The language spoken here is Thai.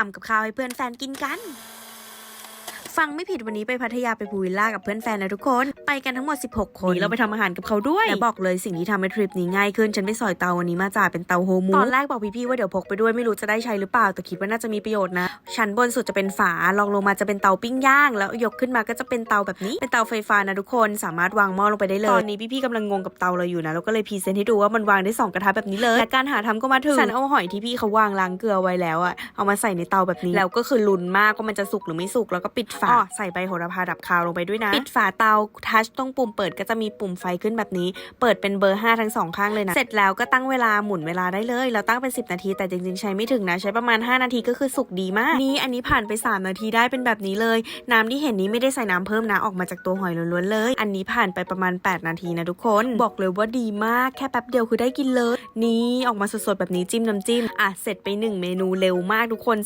ทำกับข้าวให้เพื่อนแฟนกินกัน ฟังไม่ผิดวันนี้ไปพัทยาไปพูลวิลล่ากับเพื่อนแฟนนะทุกคน ไปกันทั้งหมด 16 คนเราไปทำอาหารกับเขาด้วย และบอกเลยสิ่งที่ทำให้ทริปนี้ง่ายขึ้น ฉันไปสอยเตาวันนี้มาจ่ายเป็นเตาโฮมูตอนแรกบอกพี่ๆว่าเดี๋ยวพกไปด้วยไม่รู้จะได้ใช้หรือเปล่า แต่คิดว่าน่าจะมีประโยชน์นะ ชั้นบนสุดจะเป็นฝาลองลงมาจะเป็นเตาปิ้งย่าง แล้วยกขึ้นมาก็จะเป็นเตาแบบนี้ เป็นเตาไฟฟ้านะทุกคน สามารถวางหม้อลงไปได้เลย ตอนนี้พี่ๆกำลังงงกับเตาเราอยู่นะแล้วก็เลยพรีเซนต์ให้ดูว่ามันวางได้สองกระทะแบบนี้เลยและการหาทำก็มาถึงฉันเอาหอยที่พี่เขาวางล้างเกลือไว้แล้วอะเอามาใส่ในเตาแบบนี้แล้วก็คือลุ้นมากว่ามันจะสุกหรือไม่สุกแล้วก็ปิดฝาอ๋อใส่ใบโหระพาดับคาวลงไปด้วยนะปิดฝาเตาทัชตรงปุ่มเปิดก็จะมีปุ่มไฟขึ้นแบบนี้ เปิดเป็นเบอร์ 5 ทั้งสองข้างเลยนะ เสร็จแล้วก็ตั้งเวลาหมุนเวลาได้เลยเราตั้งเป็น 10 นาที แต่จริงๆ ใช้ไม่ถึงนะ ใช้ประมาณ 5 นาทีก็คือสุกดีมาก นี่อันนี้ผ่านไป 3 นาทีได้เป็นแบบนี้เลย น้ำที่เห็นนี้ไม่ได้ใส่น้ำเพิ่มนะออกมาจากตัวหอยล้วนๆเลย อันนี้ผ่านไปประมาณ 8 นาทีนะทุกคน บอกเลยว่าดีมากแค่แป๊บเดียวคือได้กินเลย นี่ออกมาสดๆแบบนี้จิ้มน้ำจิ้มอะเสร็จไปหนึ่งเมนูเร็วมากทุกคน